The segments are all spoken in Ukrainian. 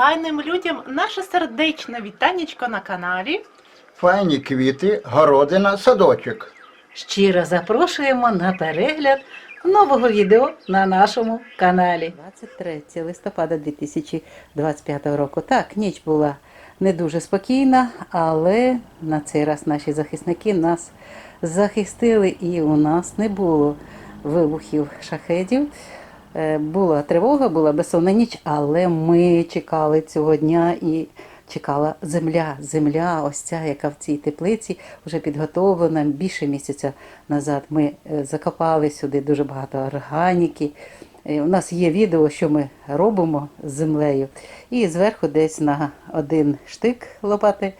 файним людям наше сердечне вітанечко на каналі. Файні квіти, городина, садочок. Щиро запрошуємо на перегляд нового відео на нашому каналі. 23 листопада 2025 року. Так, ніч була не дуже спокійна, але на цей раз наші захисники нас захистили і у нас не було вибухів шахедів. Е, Була тривога, була безсонна ніч, але ми чекали цього дня і чекала земля. Земля, ось ця, яка в цій теплиці вже підготовлена більше місяця назад. Ми е, закопали сюди дуже багато органіки. Е, У нас є відео, що ми робимо з землею. І зверху десь на один штик лопати,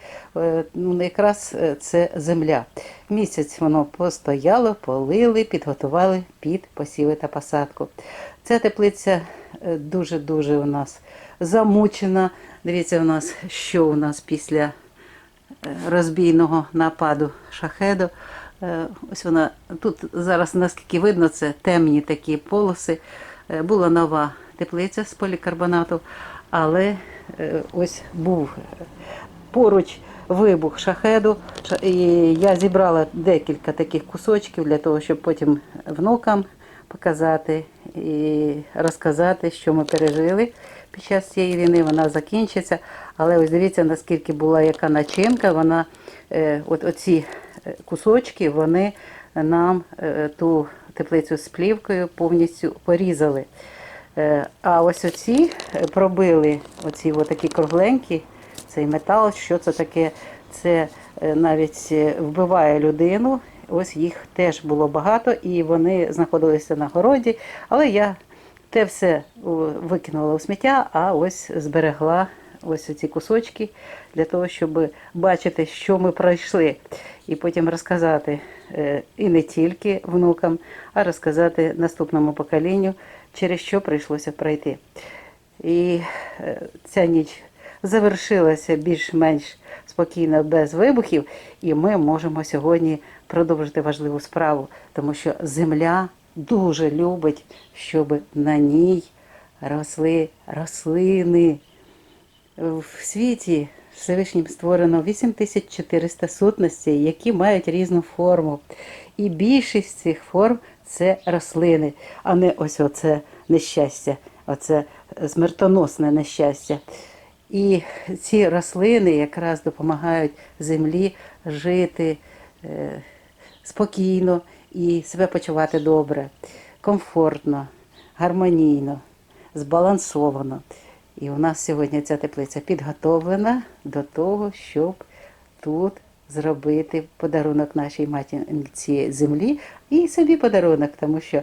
ну, якраз це земля. Місяць воно постояло, полили, підготували під посіви та посадку. Ця теплиця е, дуже-дуже у нас замучена. Дивіться, у нас, що у нас після е, розбійного нападу шахеду. Е, Ось вона тут зараз, наскільки видно, це темні такі полоси. Була нова теплиця з полікарбонату, але ось був поруч вибух шахеду. І я зібрала декілька таких кусочків для того, щоб потім внукам показати і розказати, що ми пережили під час цієї війни. Вона закінчиться. Але ось дивіться, наскільки була яка начинка. Вона е, от оці е, кусочки вони нам е, ту теплицю з плівкою повністю порізали. А ось оці пробили оці такі кругленькі, цей метал, що це таке? Це навіть вбиває людину. Ось їх теж було багато, і вони знаходилися на городі. Але я те все викинула у сміття, а ось зберегла ось ці кусочки для того, щоб бачити, що ми пройшли, і потім розказати е, і не тільки внукам, а розказати наступному поколінню, через що прийшлося пройти. І е, ця ніч завершилася більш-менш спокійно без вибухів, і ми можемо сьогодні продовжити важливу справу, тому що земля дуже любить, щоб на ній росли рослини. В світі Всевишнім створено 8400 сутностей, які мають різну форму. І більшість цих форм це рослини, а не ось оце нещастя, оце смертоносне нещастя. І ці рослини якраз допомагають землі жити е, спокійно і себе почувати добре, комфортно, гармонійно, збалансовано. І у нас сьогодні ця теплиця підготовлена до того, щоб тут зробити подарунок нашій матінці землі і собі подарунок, тому що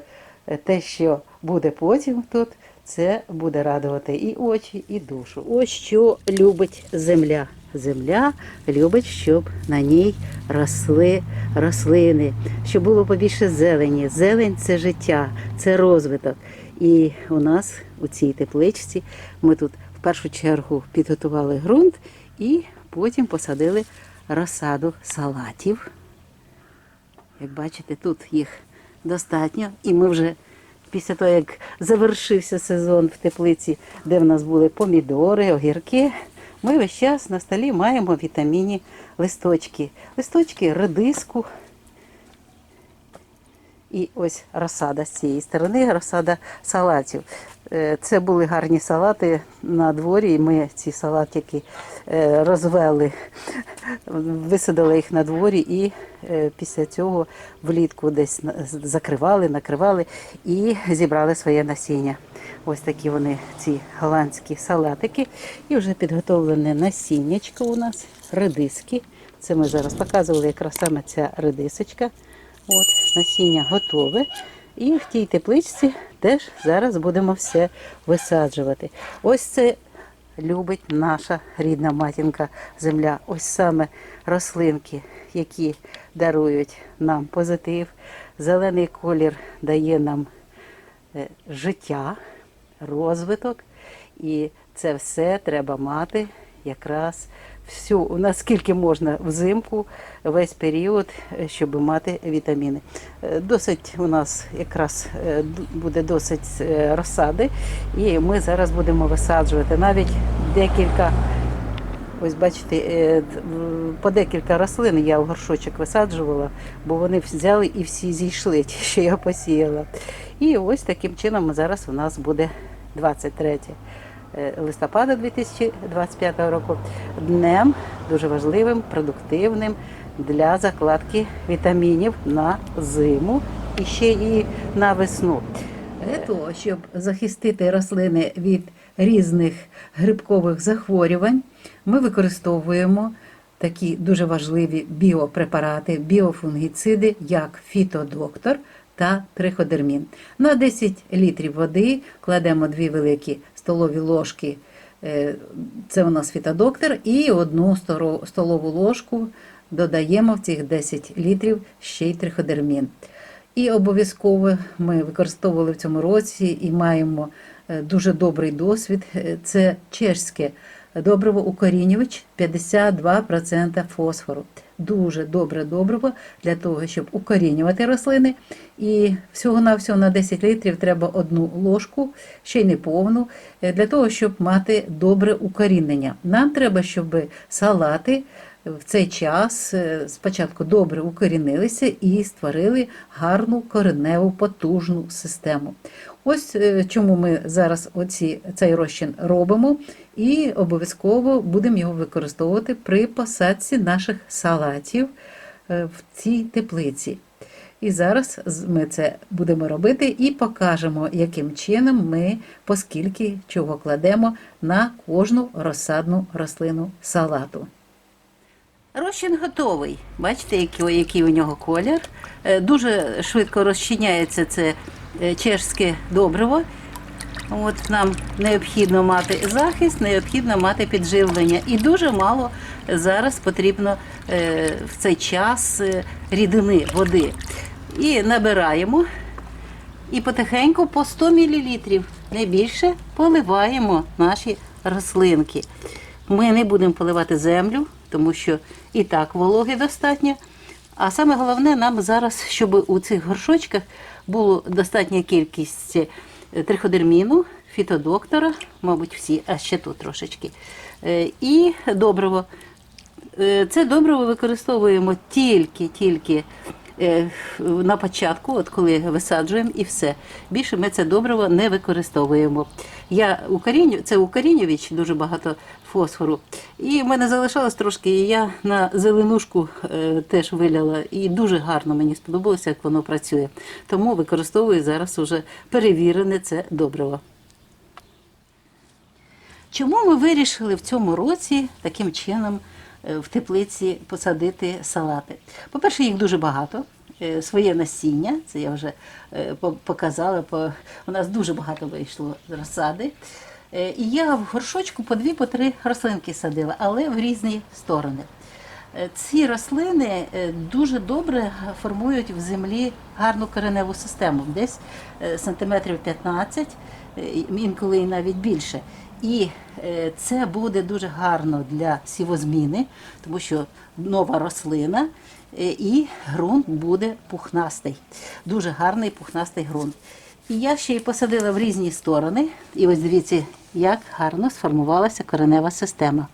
те, що буде потім тут, це буде радувати і очі, і душу. Ось що любить земля. Земля любить, щоб на ній росли рослини, щоб було побільше зелені. Зелень це життя, це розвиток. І у нас у цій тепличці ми тут в першу чергу підготували ґрунт і потім посадили розсаду салатів. Як бачите, тут їх достатньо, і ми вже після того, як завершився сезон в теплиці, де в нас були помідори, огірки, ми весь час на столі маємо вітамінні листочки. Листочки редиску. І ось розсада з цієї сторони, розсада салатів. Е, Це були гарні салати на дворі. і Ми ці салатики е, розвели, висадили їх на дворі і е, після цього влітку десь закривали, накривали і зібрали своє насіння. Ось такі вони, ці голландські салатики. І вже підготовлене насіннячко у нас, редиски. Це ми зараз показували якраз саме ця редисочка. От, насіння готове. І в тій тепличці теж зараз будемо все висаджувати. Ось це любить наша рідна матінка земля. Ось саме рослинки, які дарують нам позитив. Зелений колір дає нам е, життя, розвиток. І це все треба мати якраз всю, наскільки можна взимку, весь період, щоб мати вітаміни. Е, Досить у нас якраз е, буде досить е, розсади, і ми зараз будемо висаджувати навіть декілька. Ось бачите, е, по декілька рослин я в горшочок висаджувала, бо вони взяли і всі зійшли, ті, що я посіяла. І ось таким чином зараз у нас буде 23 е, листопада 2025 року днем дуже важливим, продуктивним для закладки вітамінів на зиму і ще і на весну. Для того, щоб захистити рослини від різних грибкових захворювань, ми використовуємо такі дуже важливі біопрепарати, біофунгіциди, як фітодоктор та триходермін. На 10 літрів води кладемо дві великі столові ложки. е, Це у нас фітодоктор, і одну столову ложку додаємо в цих 10 літрів ще й триходермін. І обов'язково ми використовували в цьому році і маємо дуже добрий досвід. Е, Це чешське добриво укорінювач 52% фосфору. Дуже добре добриво для того, щоб укорінювати рослини. І всього-навсього на 10 літрів треба одну ложку, ще й не повну, е, для того, щоб мати добре укорінення. Нам треба, щоб салати в цей час е, спочатку добре укорінилися і створили гарну кореневу потужну систему. Ось е, чому ми зараз оці, цей розчин робимо, і обов'язково будемо його використовувати при посадці наших салатів е, в цій теплиці. І зараз ми це будемо робити і покажемо, яким чином ми, поскільки чого кладемо на кожну розсадну рослину салату. Розчин готовий. Бачите, який, у нього колір. Е, Дуже швидко розчиняється це чешське добриво. От нам необхідно мати захист, необхідно мати підживлення. І дуже мало зараз потрібно е, в цей час е, рідини води. І набираємо і потихеньку по 100 мл, не більше, поливаємо наші рослинки. Ми не будемо поливати землю, тому що і так вологи достатньо. А саме головне нам зараз, щоб у цих горшочках була достатня кількість е, триходерміну, фітодоктора, мабуть, всі, а ще тут трошечки. Е, І добриво. Е, Це добриво використовуємо тільки, тільки на початку, от коли висаджуємо, і все. Більше ми це добриво не використовуємо. Я укоріню, це укорінювач, дуже багато фосфору. І в мене залишалось трошки, і я на зеленушку е, теж виляла. І дуже гарно мені сподобалося, як воно працює. Тому використовую зараз уже перевірене це добриво. Чому ми вирішили в цьому році таким чином е, в теплиці посадити салати? По-перше, їх дуже багато. Е, Своє насіння, це я вже е, показала, по- у нас дуже багато вийшло розсади. Е, І я в горшочку по дві, по три рослинки садила, але в різні сторони. Е, Ці рослини е, дуже добре формують в землі гарну кореневу систему, десь е, сантиметрів 15, е, інколи і навіть більше. І е, це буде дуже гарно для сівозміни, тому що нова рослина е, і ґрунт буде пухнастий. Дуже гарний пухнастий ґрунт. І я ще й посадила в різні сторони. І ось дивіться, як гарно сформувалася коренева система.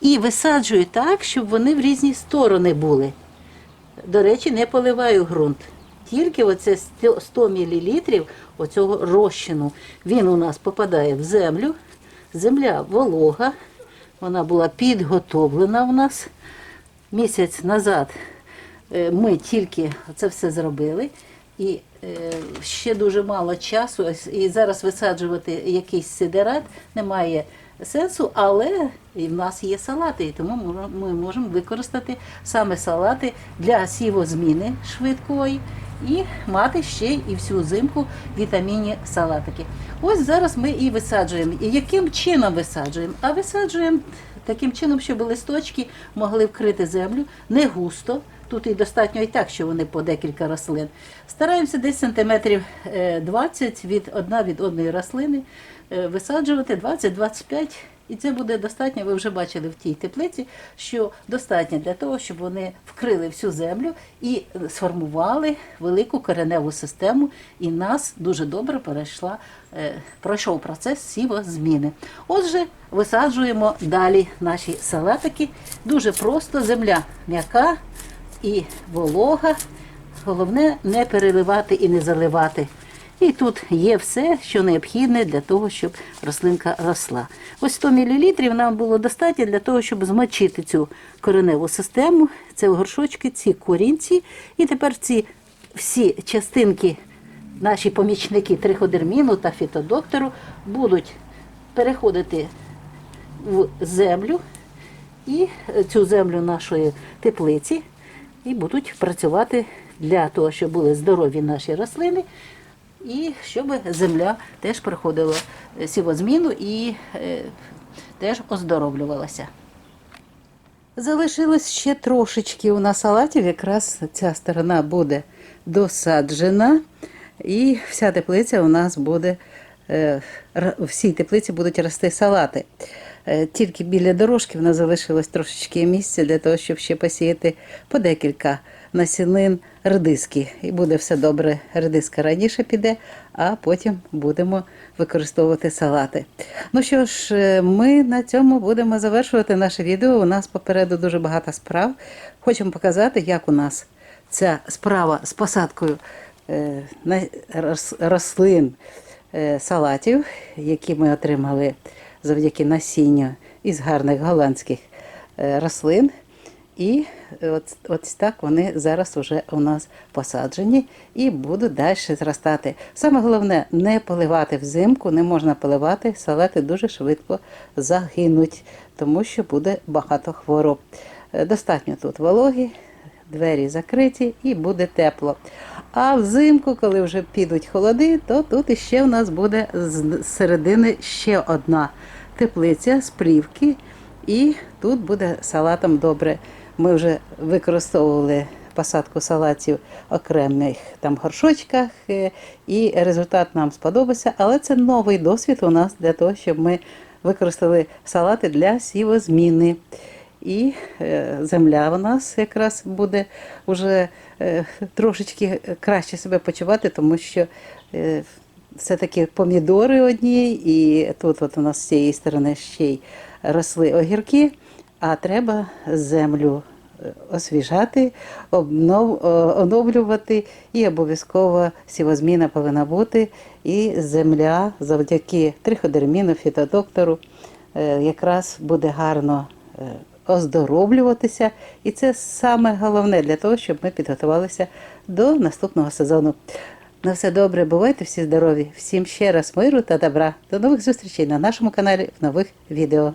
І висаджую так, щоб вони в різні сторони були. До речі, не поливаю ґрунт. Тільки оце 100 100 мл оцього розчину. Він у нас попадає в землю. Земля волога. Вона була підготовлена у нас. Місяць назад е, ми тільки це все зробили. І е, ще дуже мало часу. І зараз висаджувати якийсь сидерат немає сенсу, але і в нас є салати, і тому ми можемо використати саме салати для сівозміни швидкої і мати ще і всю зимку вітамінні салатики. Ось зараз ми і висаджуємо. І яким чином висаджуємо? А висаджуємо таким чином, щоб листочки могли вкрити землю не густо. Тут і достатньо і так, що вони по декілька рослин. Стараємося десь сантиметрів е, 20 від одна від одної рослини. е, висаджувати 20-25. І це буде достатньо, ви вже бачили в тій теплиці, що достатньо для того, щоб вони вкрили всю землю і сформували велику кореневу систему, і нас дуже добре перейшла, е, пройшов процес сівозміни. Отже, висаджуємо далі наші салатики. Дуже просто, земля м'яка і волога. Головне не переливати і не заливати. І тут є все, що необхідне для того, щоб рослинка росла. Ось 100 мл нам було достатньо для того, щоб змочити цю кореневу систему. Це горшочки, ці корінці. І тепер ці всі частинки, наші помічники триходерміну та фітодоктору, будуть переходити в землю і цю землю нашої теплиці і будуть працювати для того, щоб були здорові наші рослини, і щоб земля теж проходила е, сівозміну і е, теж оздоровлювалася. Залишилось ще трошечки у нас салатів, якраз ця сторона буде досаджена, і вся теплиця у нас буде, е, всій теплиці будуть рости салати. Е, Тільки біля дорожки в нас залишилось трошечки місця для того, щоб ще посіяти по декілька насінин редиски. І буде все добре. Редиска раніше піде, а потім будемо використовувати салати. Ну що ж, е, ми на цьому будемо завершувати наше відео. У нас попереду дуже багато справ. Хочемо показати, як у нас ця справа з посадкою е, рослин салатів, які ми отримали завдяки насінню із гарних голландських е, рослин. І от, ось так вони зараз вже у нас посаджені і будуть далі зростати. Саме головне не поливати взимку, не можна поливати, салати дуже швидко загинуть, тому що буде багато хвороб. Е, Достатньо тут вологи, двері закриті і буде тепло. А взимку, коли вже підуть холоди, то тут іще у нас буде з середини ще одна теплиця з плівки, і тут буде салатом добре. Ми вже використовували посадку салатів в окремих там горшочках, е, і результат нам сподобався. Але це новий досвід у нас для того, щоб ми використали салати для сівозміни. І е, земля у нас якраз буде вже е, трошечки краще себе почувати, тому що е, все-таки помідори одні, і тут от у нас з цієї сторони ще й росли огірки, а треба землю освіжати, обнов, оновлювати, і обов'язково сівозміна повинна бути. І земля завдяки триходерміну, фітодоктору якраз буде гарно оздоровлюватися. І це саме головне для того, щоб ми підготувалися до наступного сезону. На все добре, бувайте всі здорові. Всім ще раз миру та добра. До нових зустрічей на нашому каналі в нових відео.